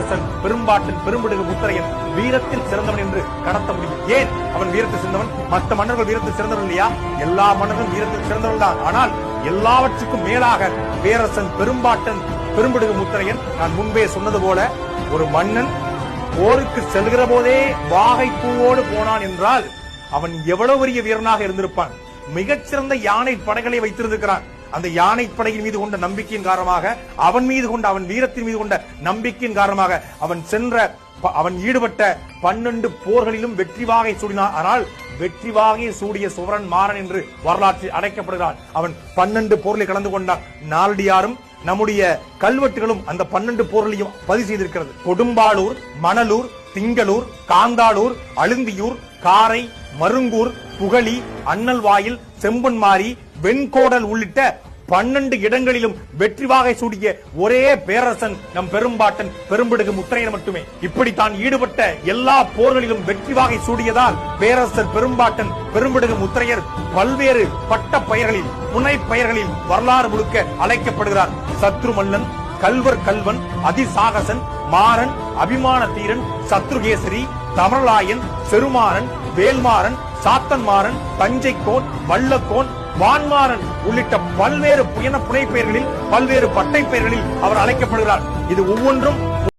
அரசன் பெரும்பாட்டின் பெரும்பிடுகு முத்திரையன் வீரத்தில் சிறந்தவன் என்று கடத்த முடியும். ஏன்? அவன் வீரத்தில் சிறந்தவன். மற்ற மன்னர்கள் வீரத்தில் சிறந்தவன் இல்லையா? எல்லா மன்னர்களும் வீரத்தில் சிறந்தவன் தான். ஆனால் எல்லாவற்றுக்கும் மேலாக பேரரசன் பெரும்பாட்டன் பெரும்பிடுகு முத்திரையன் நான் முன்பே சொன்னது போல ஒரு மன்னன் போருக்கு செல்கிற போதே வாகை பூவோடு போனான் என்றால் அவன் எவ்வளவு பெரிய வீரனாக இருந்திருப்பான். மிகச்சிறந்த யானை படைகளை வைத்திருந்திருக்கிறான். அந்த யானை படையின் மீது கொண்ட நம்பிக்கையின் காரணமாக அவன் மீது கொண்ட அவன் வீரத்தின் மீது கொண்ட நம்பிக்கையின் காரணமாக அவன் சென்ற ப- அவன் ஈடுபட்ட பன்னெண்டு போர்களிலும் வெற்றி வாகை சூடினான். ஆனால் வெற்றி வாகை சூடிய சுவரன் மாறன் என்று வரலாற்றில் அடைக்கப்படுகிறான் அவன் பன்னெண்டு போரில் கலந்து கொண்டான். நாளடியாரும் நம்முடைய கல்வெட்டுகளும் அந்த பன்னெண்டு போர்களையும் பதிவு செய்திருக்கிறது. கொடும்பாளூர் மணலூர் திங்களூர் காந்தாளூர் அழுந்தியூர் காரை மருங்கூர் புகழி அண்ணல்வாயில் செம்பன்மாரி வெண்கோடல் உள்ளிட்ட பன்னெண்டு இடங்களிலும் வெற்றி வாகை சூடிய ஒரே பேரரசன் நம் பெரும்பாட்டன் பெரும்பிடுகு முத்திரையன் மட்டுமே. இப்படி தான் ஈடுபட்ட எல்லா போர்களிலும் வெற்றி வாகை சூடியதால் பேரரசர் பெரும்பாட்டன் பெரும்பிடுகு முத்திரையர் பல்வேறு பட்ட பெயர்களில் புனை பெயர்களில் வரலாறு முழுக்க அழைக்கப்படுகிறார். சத்ருமல்லன் கல்வர் கல்வன் அதிசாகசன் மாறன் அபிமான தீரன் சத்ருகேசரி தமிழாயன் செருமாறன் வேல்மாறன் சாத்தன்மாறன் தஞ்சைக்கோன் வல்லக்கோன் வான்மாறன் உள்ளிட்ட பல்வேறு புயன புனை பெயர்களில் பல்வேறு பட்டை பெயர்களில் அவர் அழைக்கப்படுகிறார். இது ஒவ்வொன்றும்